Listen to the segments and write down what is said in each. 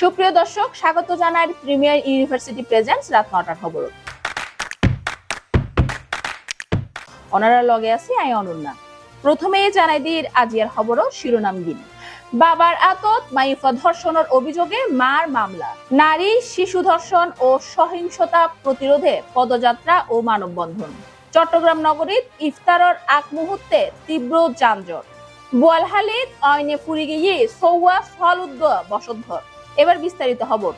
সুপ্রিয় দর্শক, স্বাগত জানাই প্রিমিয়ার ইউনিভার্সিটি প্রেজেন্টস রাত নটার খবর। অনারা লগে আছি আই অনন্যা। প্রথমে জানাই দির আজিয়ার খবরও শিরোনাম দিন। বাবার আতত, মাইফা ধর্ষণের অভিযোগে মার মামলা। নারী, শিশু ধর্ষণ ও সহিংসতা প্রতিরোধে পদযাত্রা ও মানববন্ধন। চট্টগ্রাম নগরীত ইফতারর আগ মুহূর্তে তীব্র যানজট। বোয়ালহালিত অয়নে ফুরি গিয়ে সৌয়া ফল উদ্গ বসতঘর। এবার বিস্তারিত খবর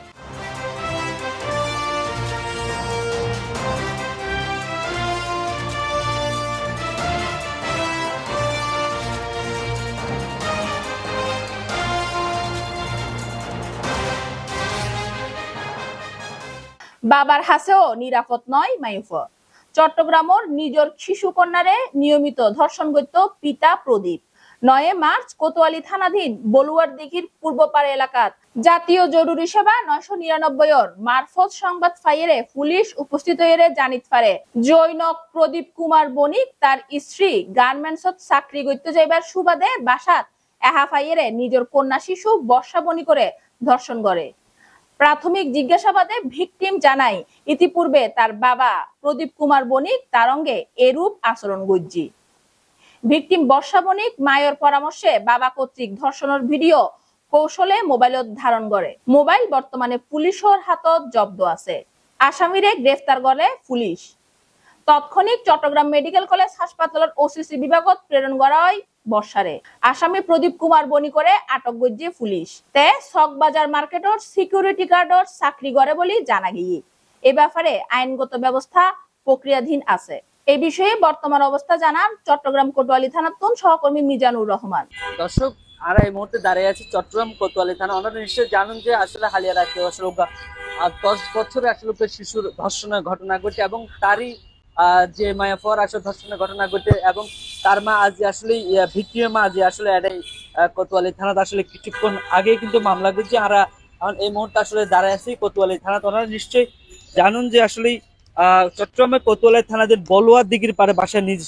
বাবার হাসেও নিরাপদ নয় মাইফ চট্টগ্রামর নিজের শিশু কন্যারে নিয়মিত ধর্ষণ করত পিতা প্রদীপ। নয় মার্চ কোতোয়ালি থানাধীন বলুয়ার দিঘির পূর্বপাড়া এলাকাত জাতীয় জরুরি সেবা নয়শো নিরানব্বইর মারফত সংবাদ ফাইরে পুলিশ উপস্থিত হয়ে জানিত পারে জৈনক প্রদীপ কুমার বণিক তার স্ত্রী গার্মেন্টসত চাকরি করতে যাইবার সুবাদে বাসাত এহা ফাইরে নিজের কন্যা শিশু বর্ষা বনি করে ধর্ষণ করে। প্রাথমিক জিজ্ঞাসাবাদে ভিকটিম জানায়, ইতিপূর্বে তার বাবা প্রদীপ কুমার বণিক তার অঙ্গে এরূপ আচরণ গজ্জি ভিকটিম বর্ষা বণিক মায়ের পরামর্শে বাবা কর্তৃক ধর্ষণের ভিডিও কৌশলে মোবাইলত ধারণ করে। মোবাইল বর্তমানে পুলিশের হাতত জব্দ আছে। আসামিরে গ্রেফতার করে পুলিশ। তৎক্ষণিক চট্টগ্রাম মেডিকেল কলেজ হাসপাতালের ওসিসি বিভাগত প্রেরণ করা হয় বর্ষারে। আসামি প্রদীপ কুমার বনি করে আটক গজ্জে পুলিশ। তে সকবাজার মার্কেটর সিকিউরিটি গার্ডর চাকরি করে বলে জানা গিয়ে। এ ব্যাপারে আইনগত ব্যবস্থা প্রক্রিয়াধীন আছে। এই বিষয়ে বর্তমান অবস্থা জানান চট্টগ্রাম কোতোয়ালি থানার তুন সহকর্মী মিজানুর রহমান। দর্শক আর এই মুহূর্তে দাঁড়িয়ে আছি চট্টগ্রাম কোতোয়ালি থানা। ওনারা নিশ্চয়ই জানেন যে আসলে হালিয়া রাখতে আসলে আহ, দশ বছরে আসলে শিশুর ধর্ষণের ঘটনা ঘটে এবং তারই যে মায়া পর আসলে ধর্ষণের ঘটনা ঘটে এবং তার মা আজ আসলে ভিক্টিমের মা যে আসলে এটাই কোতোয়ালি থানাতে আসলে কিছুক্ষণ আগে কিন্তু মামলা করছে। আর এই মুহূর্তে আসলে দাঁড়ায় আছি কোতোয়ালি থানাতে। ওনারা নিশ্চয়ই জানুন যে আসলে আহ, চট্টগ্রামের কোতোয়ালি থানাদের বলুয়ার দিঘির পারে বাসায় নিজ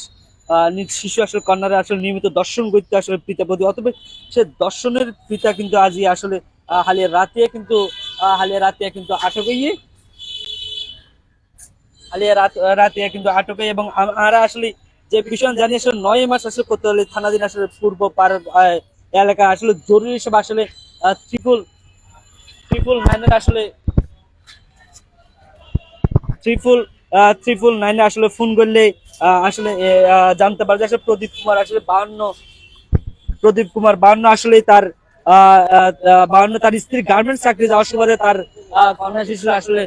নিজ শিশু আসলে কন্যারা আসলে নিয়মিত দর্শন করতে আসলে পিতা প্রতি অথবা সে দর্শনের পিতা কিন্তু আজই আসলে হালিয়া রাতিয়া কিন্তু হালিয়া রাতিয়া কিন্তু আটক হইয়ে, হালিয়া রাত রাতিয়া কিন্তু আটক হয়ে এবং আমরা আসলে যে বিষয় জানি আসলে নয় মাস আসলে কোতোয়ালি থানাধীন আসলে পূর্ব পার এলাকা আসলে জরুরি হিসেবে আসলে ট্রিপল ত্রিপুল নাইনের আসলে নাইনে আসলে ফোন করলে আসলে জানতে পারে যে আসলে প্রদীপ কুমার আসলে বাহান্ন, প্রদীপ কুমার বাহান্ন আসলে তার বাহান্ন তার স্ত্রী গার্মেন্টস চাকরি যাওয়ার সুবাদে তার কন্যা শিশু আসলে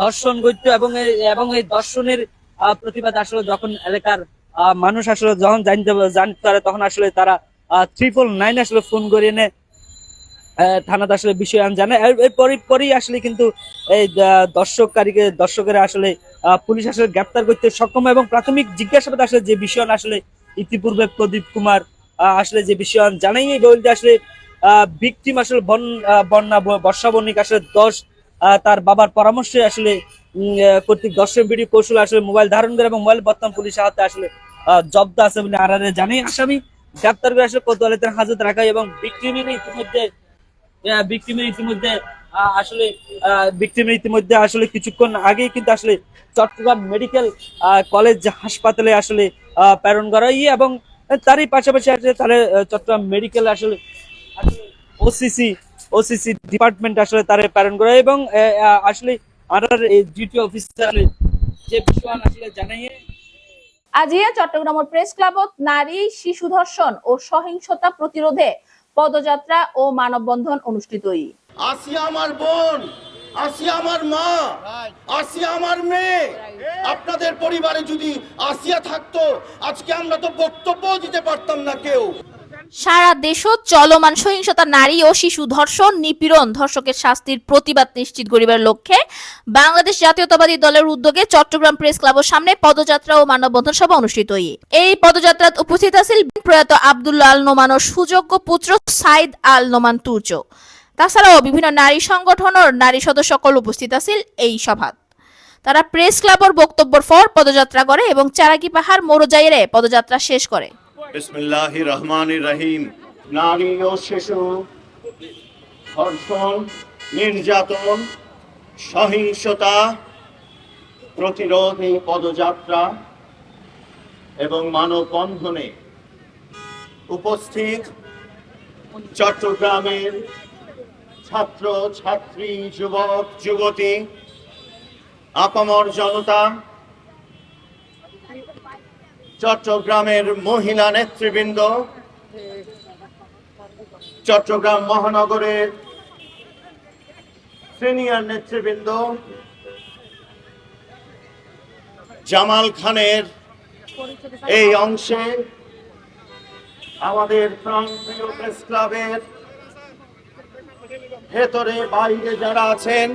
ধর্ষণ করতো এবং এবং এই ধর্ষণের প্রতিবাদ আসলে যখন এলাকার মানুষ আসলে যখন জানতে জানতে পারে তখন আসলে তারা ট্রিপল নাইন আসলে ফোন করে এনে থানাতে আসলে বিষয় আন জানে এর- এরপরই পরেই আসলে কিন্তু এই দর্শককারীকে দর্শকেরা আসলে পুলিশ আসলে গ্রেপ্তার করতে সক্ষম এবং প্রাথমিক জিজ্ঞাসাবাদ আসলে যে বিষয় আসলে ইতিপূর্বে প্রদীপ কুমার আসলে যে বিষয় জানাই বলতে আসলে ভিকটিম আসলে বন বন্যা ব- বর্ষা বণিক আসলে দশ তার বাবার পরামর্শে আসলে কর্তৃক দর্শক ভিডিও কৌশল আসলে মোবাইল ধারণ করে এবং মোবাইল বর্তমান পুলিশের হাতে আসলে জব্দ আছে বলে আর জানাই আসামি গ্রেপ্তার করে আসলে কোতোয়ালিতে হাজত রাখা এবং ভিকটিমের ইতিমধ্যে ভিকটিমের ইতিমধ্যে আসলে ভিকটিমের ইতিমধ্যে আসলে কিছুক্ষণ আগেই কিন্তু আসলে চট্টগ্রাম মেডিকেল কলেজ হাসপাতালে আসলে প্রেরণ করা এবং তারই পাশাপাশি আসলে তারা চট্টগ্রাম মেডিকেল আসলে ওসিসি ওসিসি ডিপার্টমেন্ট আসলে তারা প্রেরণ করা এবং আসলে আনার ডিউটি অফিসার যে বিষয় আসলে জানাইয়ে। আজিয়া চট্টগ্রামের প্রেস ক্লাবত নারী, শিশু ধর্ষণ ও সহিংসতা প্রতিরোধে পদযাত্রা ও মানববন্ধন অনুষ্ঠিত আসি আমার বোন আসিয়া আমার মা আসিয়া আমার মেয়ে। আপনাদের পরিবারে যদি আসিয়া থাকতো, আজকে আমরা তো বক্তব্য দিতে পারতাম না কেউ। সারা দেশত চলমান সহিংসতা নারী ও শিশু ধর্ষণ, নিপীড়ন, ধর্ষকের শাস্তির প্রতিবাদ নিশ্চিত করিবার লক্ষ্যে। বাংলাদেশ জাতীয়তাবাদী দলের উদ্যোগে চট্টগ্রাম প্রেস ক্লাবের সামনে পদযাত্রা ও মানববন্ধন সভা অনুষ্ঠিত হই এই পদযাত্রাত উপস্থিত আছেন প্রয়াত আব্দুল্লাহ আল নোমানোর সুযোগ্য পুত্র সাইদ আল নোমান তুর্য তাছাড়াও বিভিন্ন নারী সংগঠনের নারী সদস্য সকল উপস্থিত আছিল এই সভাত। তারা প্রেস ক্লাবের বক্তব্যের পর পদযাত্রা করে এবং চারাকি পাহাড় মোরজাইরে পদযাত্রা শেষ করে। বিসমিল্লাহ রহমান রহিম নারী ও শিশু, ধর্ষণ, নির্যাতন, সহিংসতা, প্রতিরোধ পদযাত্রা এবং মানববন্ধনে উপস্থিত চট্টগ্রামের ছাত্র, ছাত্রী, যুবক, যুবতী, আপামর জনতা চট্টগ্রামের মহিলা নেতৃবৃন্দ, চট্টগ্রাম মহানগরের সিনিয়র নেতৃবৃন্দ, জামাল খানের এই অংশে আমাদের প্রাণপ্রিয় প্রেস ক্লাবের ভেতরে বাইরে যারা আছেন,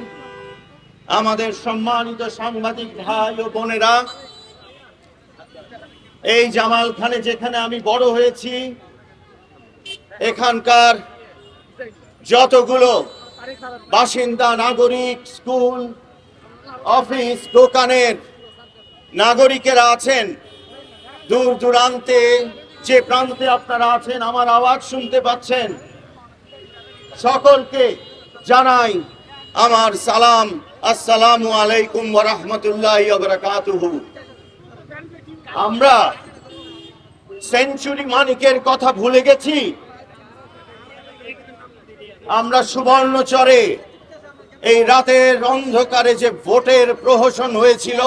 আমাদের সম্মানিত সাংবাদিক ভাই ও বোনেরা এই জামাল খানে যেখানে আমি বড় হয়েছি, এখানকার যতগুলো বাসিন্দা, নাগরিক, স্কুল, অফিস, দোকানের নাগরিকেরা আছেন, দূর দূরান্তে যে প্রান্তে আপনারা আছেন, আমার আওয়াজ শুনতে পাচ্ছেন, সকলকে জানাই আমার সালাম, আসসালামু আলাইকুম ওয়া রাহমাতুল্লাহি ওয়া বারাকাতুহু। আমরা সেঞ্চুরি মানিকের কথা ভুলে গেছি। আমরা সুবর্ণচরে এই রাতের অন্ধকারে যে ভোটের প্রহসন হয়েছিল,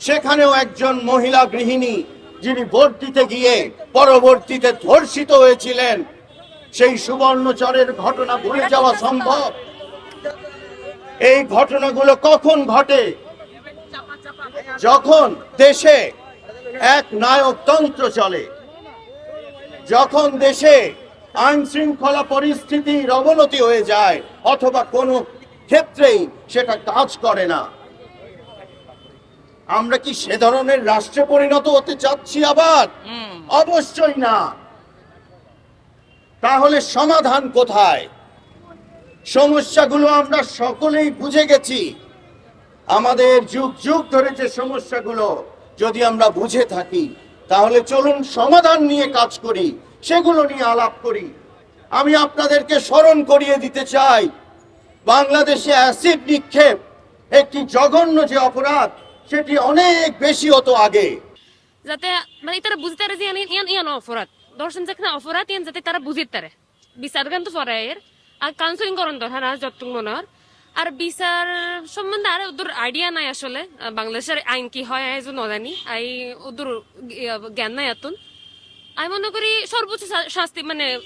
সেখানেও একজন মহিলা গৃহিণী যিনি ভোট দিতে গিয়ে পরবর্তীতে ধর্ষিত হয়েছিলেন, সেই সুবর্ণচরের ঘটনা ভুলে যাওয়া সম্ভব। এই ঘটনাগুলো কখন ঘটে? যখন দেশে এক নায়কতন্ত্র চলে। যখন দেশে আইন শৃঙ্খলা পরিস্থিতির অবনতি হয়ে যায়, অথবা কোনো ক্ষেত্রেই সেটা কাজ করে না। আমরা কি সে ধরনের রাষ্ট্রে পরিণত হতে চাচ্ছি আবার? অবশ্যই না। তাহলে সমাধান কোথায়? সমস্যাগুলো আমরা সকলেই বুঝে গেছি। আমাদের যুগ যুগ ধরে যে সমস্যাগুলো যদি আমরা বুঝে থাকি, তাহলে চলুন সমাধান নিয়ে কাজ করি, সেগুলো নিয়ে আলাপ করি। আমি আপনাদেরকে স্মরণ করিয়ে দিতে চাই, বাংলাদেশে অ্যাসিড নিক্ষেপ একটি জঘন্য যে অপরাধ, সেটি অনেক বেশি হতো আগে। যাতে মানে তারা বুঝতে পারে যে ইয়ান ইয়ান অপরাধ। দর্শন যেখানে অপরাধ, ইয়ান যাতে তারা বুঝিতে পারে। বিচার গান তো পরে এর আর কাউন্সিলিং করন দরকার আর যতটুকু মনে হয় আর বিচার সম্বন্ধে আর ওদের আইডিয়া নাই আসলে। বাংলাদেশের আইন কি হয় আই যে নজানি। আই, ওদের জ্ঞান নাই এতন। আমি মনে করি সর্বোচ্চ শাস্তি মানে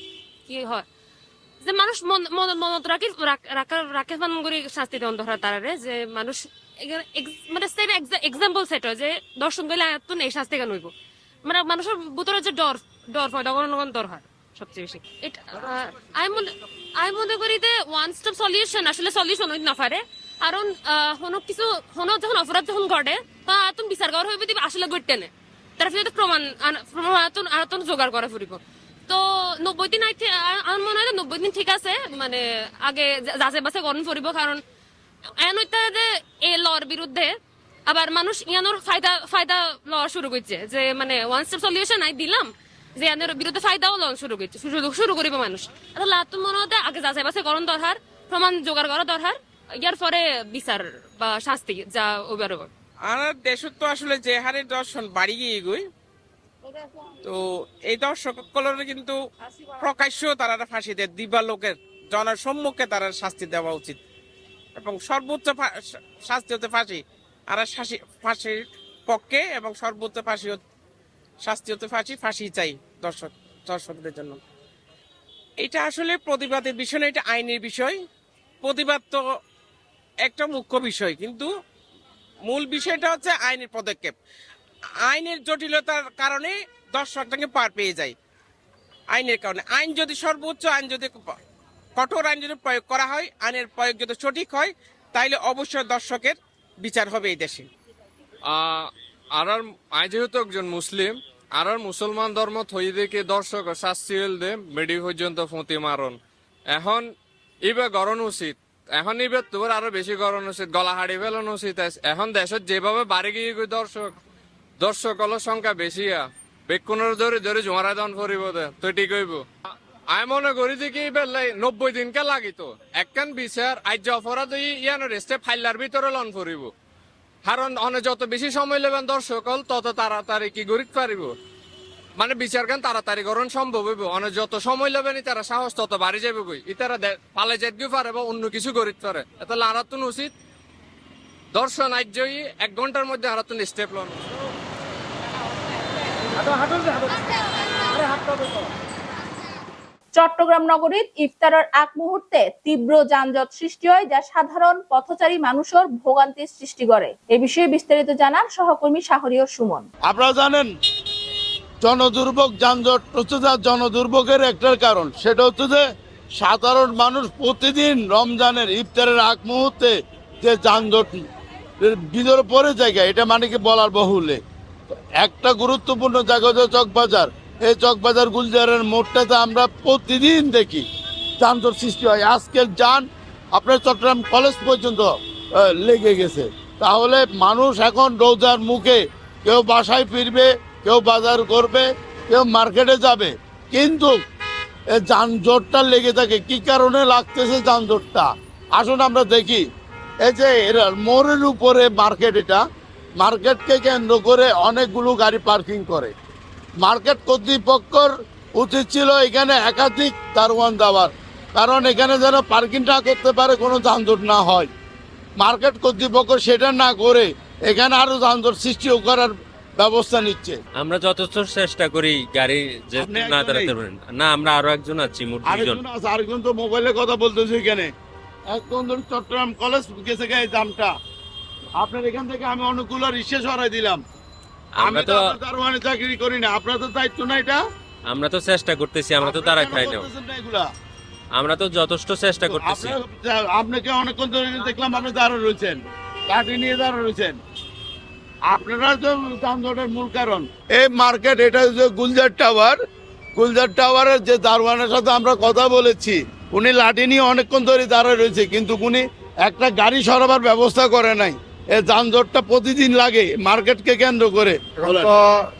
কি হয়, যে মানুষ মন- মন- মনত রাখি, রাখ- মান করে শাস্তি দেওয়ান ধরা তারারে, যে মানুষ মানে সেট এক্সাম্পল সেট হয়, যে দর্শন করলে এত এই শাস্তি কেন হইব? মানে মানুষের ভিতরে যে ডর ডর হয় তখন ডর হয়, সবচেয়ে বেশি। এটা আমি মনে আমি মনে করি যে ওয়ান স্টপ সলিউশন আসলে সলিউশন হইতে না পারে। কারণ আহ, কোনো কিছু কোনো যখন অপরাধ যখন ঘটে তখন আতন বিচার করা হইবে দিবে আসলে ঘটতে না তার ফলে প্রমাণ প্রমাণ আতন জোগাড় করা ফুরিব। তো নব্বই দিন আমার মনে হয় নব্বই দিন ঠিক আছে মানে আগে যা- যাচাই বাছাই করণ ফুরিব কারণ এন যে এই লর বিরুদ্ধে আবার মানুষ ইয়ানোর ফায়দা ফায়দা লওয়া শুরু করছে যে মানে ওয়ান স্টেপ সলিউশন আই দিলাম। যে ইয়ানোর বিরুদ্ধে ফায়দাও লওয়া শুরু করছে। শুরু করিব মানুষ। তাহলে আত্ম মনে হতে আগে যাচাই বাছাই করণ দরকার প্রমাণ জোগাড় করা দরকার ইয়ার পরে বিচার বা শাস্তি যা ওবার আর দেশত তো আসলে যে হারে দর্শন বাড়ি গিয়ে গই তো এই দর্শক কিন্তু প্রকাশ্য তারা ফাঁসি দেয়। দিবা লোকের, জনসম্মুখে তারা শাস্তি দেওয়া উচিত। এবং সর্বোচ্চ শাস্তি হতে ফাঁসি। আর শাসি ফাঁসির পক্ষে এবং সর্বোচ্চ ফাঁসি শাস্তি হতে ফাঁসি ফাঁসি চাই দর্শক, দর্শকদের জন্য। এটা আসলে প্রতিবাদের বিষয় না, এটা আইনের বিষয়। প্রতিবাদ তো একটা মুখ্য বিষয়, কিন্তু মূল বিষয়টা হচ্ছে আইনের পদক্ষেপ। আইনের জটিলতার কারণে দর্শকটাকে পার পেয়ে যায়। আইনের কারণে। আইন যদি সর্বোচ্চ, আইন যদি কঠোর আইন যদি প্রয়োগ করা হয়, আইনের প্রয়োগ যদি সঠিক হয়, তাইলে অবশ্যই দর্শকের বিচার হবে এই দেশে। আর আই যেহেতু একজন মুসলিম আর মুসলমান ধর্ম থই দেখে দর্শক শাস্তি দে, মেডি পর্যন্ত ফুঁতি মারণ। এখন ইবে গরণ উচিত। এখন ইবে তোর আরও বেশি গরণ উচিত গলা হাড়ি ফেলানো উচিত। এখন দেশত যেভাবে বাড়ি গিয়ে দর্শক দর্শক হলো সংখ্যা বেশি বেকুনের ধরে ধরে জোয়ারা দন ফুরিব দে, তুই ঠিক হইব। আমি মনে করি যে কি বেলাই নব্বই দিনকে লাগিত একখান বিচার আজ অপরাধ ইয়ানো রেস্টে ফাইলার ভিতরে লন ফুরিব কারণ অনে যত বেশি সময় লেবেন দর্শক তত তাড়াতাড়ি কি গরিত পারিব? মানে বিচার গান তাড়াতাড়ি করণ সম্ভব হইব। অনে যত সময় লেবেন তারা সাহস তত বাড়ি যাবে কই? ইতারা পালে যেত পারে বা অন্য কিছু গরিত পারে। এত লারাতুন উচিত। দর্শন আজ্যই এক ঘণ্টার মধ্যে হারাতুন স্টেপ লন। উচিত। চট্টগ্রাম নগরীত ইফতারের আগ মুহূর্তে তীব্র যানজট সৃষ্টি হয় যা সাধারণ পথচারী মানুষের ভোগান্তির সৃষ্টি করে। এ বিষয়ে বিস্তারিত জানান সহকর্মী শাহরিয়র সুমন। আপনারা জানেন, জনদুর্ভোগ যানজট হচ্ছে যা জনদুর্ভোগের একটার কারণ। সেটা হচ্ছে যে সাধারণ মানুষ প্রতিদিন রমজানের ইফতারের আগ মুহূর্তে যে যানজট ভিতরে পড়ে জায়গা এটা মানে কি বলার বহুলে। একটা গুরুত্বপূর্ণ জায়গা হচ্ছে চকবাজার। এই চকবাজার গুলজারের মোড়টাতে আমরা প্রতিদিন দেখি যানজট সৃষ্টি হয়। আজকের যান আপনার চট্টগ্রাম কলেজ পর্যন্ত লেগে গেছে। তাহলে মানুষ এখন রোজার মুখে কেউ বাসায় ফিরবে, কেউ বাজার করবে, কেউ মার্কেটে যাবে। কিন্তু যানজটটা লেগে থাকে। কি কারণে লাগতেছে যানজটটা? আসুন আমরা দেখি। এই যে এরা মোড়ের উপরে মার্কেট এটা, মার্কেটকে কেন্দ্র করে অনেকগুলো গাড়ি পার্কিং করে। মার্কেট কর্তৃপক্ষর উচিত ছিল এখানে একাধিক দারোয়ান দেওয়ার। কারণ এখানে যেন পার্কিং না করতে পারে কোনো যানজট না হয়। মার্কেট কর্তৃপক্ষ সেটা না করে এখানে আরও যানজট সৃষ্টি করার ব্যবস্থা নিচ্ছে। আমরা যথেষ্ট চেষ্টা করি গাড়ি যে না দাঁড়াতে পারেন। না আমরা আরও একজন আছি মোট দুজন আরেকজন তো মোবাইলে কথা বলতেছে এখানে। একজন ধরুন চট্টগ্রাম কলেজ গেছে গায়ে দামটা আপনার এখান থেকে আমি অনেকগুলো রিক্সা সরাই দিলাম। আমরা তো দারোয়ানে চাকরি করি না। আপনার তো দায়িত্ব না এটা? আমরা তো চেষ্টা করতেছি আমরা তো কেন খাই না? আমরা তো যথেষ্ট চেষ্টা করতেছি। আপনাকে অনেকক্ষণ ধরে দেখলাম আপনি দাঁড়িয়ে রয়েছেন। কাঠি নিয়ে দাঁড়িয়ে রয়েছেন। আপনারা তো যানজটের মূল কারণ। এই মার্কেট এটা হচ্ছে গুলজার টাওয়ার। গুলজার টাওয়ারের যে দারোয়ানের সাথে আমরা কথা বলেছি উনি লাঠি নিয়ে অনেকক্ষণ ধরে দাঁড়িয়ে রয়েছে কিন্তু উনি একটা গাড়ি সরাবার ব্যবস্থা করে নাই। এই যানজটটা প্রতিদিন লাগে মার্কেটকে কেন্দ্র করে।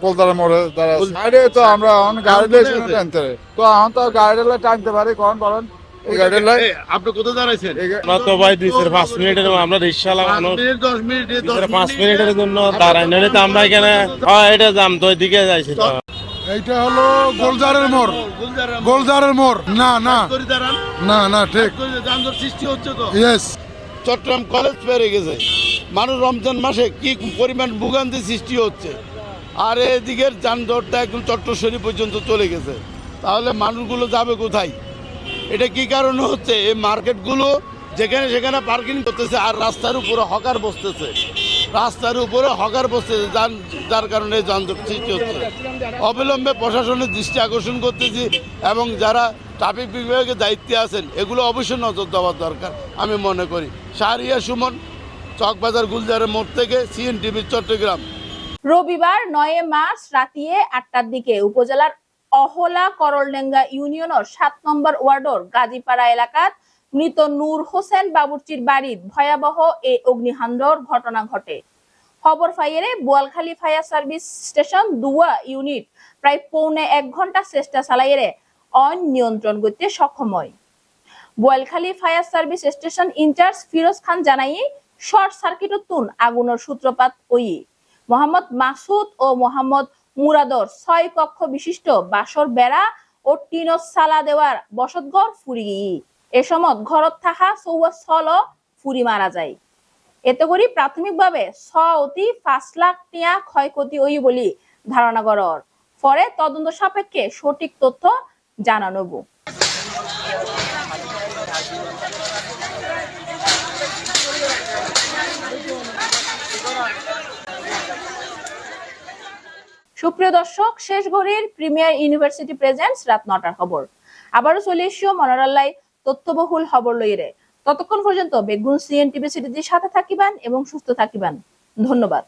কলতারা মোড়ে দাঁড়া সাইডে তো আমরা এখন গাড়ি টানতে তো এখন তো গাড়ি লই টানতে পারি কোন বলেন এই গাড়ি লই আপনি কোথায় দাঁড়াইছেন? আমরা তো ভাই দুইশের পাঁচ মিনিটের আমরা রিক্সা লাগানো। দশ মিনিট পাঁচ মিনিটের জন্য দাঁড়াই। নাহলে তো আমরা এখানে এটা যাম তো ওইদিকে যাইছি এইটা হলো গোলজারের মোড়। গুলজারের মোড়। না না। না না ঠিক। যানজট সৃষ্টি হচ্ছে তো। ইয়েস চট্টগ্রাম কলেজ পেরে গেছে। মানুষ রমজান মাসে কি পরিমাণ ভোগান্তি সৃষ্টি হচ্ছে? আর এদিকের যানজটটা একদম চট্টশ্বরী পর্যন্ত চলে গেছে। তাহলে মানুষগুলো যাবে কোথায়? এটা কি কারণে হচ্ছে? এই মার্কেটগুলো যেখানে সেখানে পার্কিং করতেছে আর রাস্তার উপরে হকার বসতেছে। রাস্তার উপরে হকার বসতেছে, যান, যার কারণে যানজট সৃষ্টি হচ্ছে। অবিলম্বে প্রশাসনের দৃষ্টি আকর্ষণ করতেছি এবং যারা ট্রাফিক বিভাগের দায়িত্বে আছেন, এগুলো অবশ্যই নজর দেওয়ার দরকার, আমি মনে করি। সারিয়া সুমন চকবাজার গুলজারের মোড় থেকে সিএনটিভি চট্টগ্রাম। রবিবার নয় মার্চ রাতিয়ে আটটার দিকে উপজেলার অহলা করলডেঙ্গা ইউনিয়নের সাত নম্বর ওয়ার্ডর গাজীপাড়া এলাকাত মৃত নূর হোসেন বাবুর্চির বাড়ির ভয়াবহ এই অগ্নিহান্ডর ঘটনা ঘটে। খবর ফাইয়ারে বোয়ালখালী ফায়ার সার্ভিস স্টেশন দুয়া ইউনিট প্রায় পৌনে এক ঘণ্টা চেষ্টা চালাইয়ে অন নিয়ন্ত্রণ করতে সক্ষম হয়। Boalkhali fire service station in charge Firoz Khan জানাই শর্ট সার্কিট তুন আগুনের সূত্রপাত ওই। মোহাম্মদ মাসুদ ও মোহাম্মদ মুরাদর ছয় কক্ষ বিশিষ্ট বাসর বেড়া ও টিনো সালা দেওয়ার বসতঘর ফুরি। এ সময় ঘরত থাকা চৌয়া ছল ফুরি মারা যায়। এতে করি প্রাথমিকভাবে ছ অতি পাঁচ লাখ টিয়া ক্ষয়ক্ষতি ওই বলি ধারণা করার। পরে তদন্ত সাপেক্ষে সঠিক তথ্য জানানো সুপ্রিয় দর্শক, শেষ ঘড়ির প্রিমিয়ার ইউনিভার্সিটি প্রেজেন্টস রাত নটার খবর। আবারও চলে এসিও মনোরাল্লাই তথ্যবহুল খবর লইরে ততক্ষণ পর্যন্ত বেগুন সিএনটিভি সিটিজির সাথে থাকিবেন এবং সুস্থ থাকিবেন। ধন্যবাদ।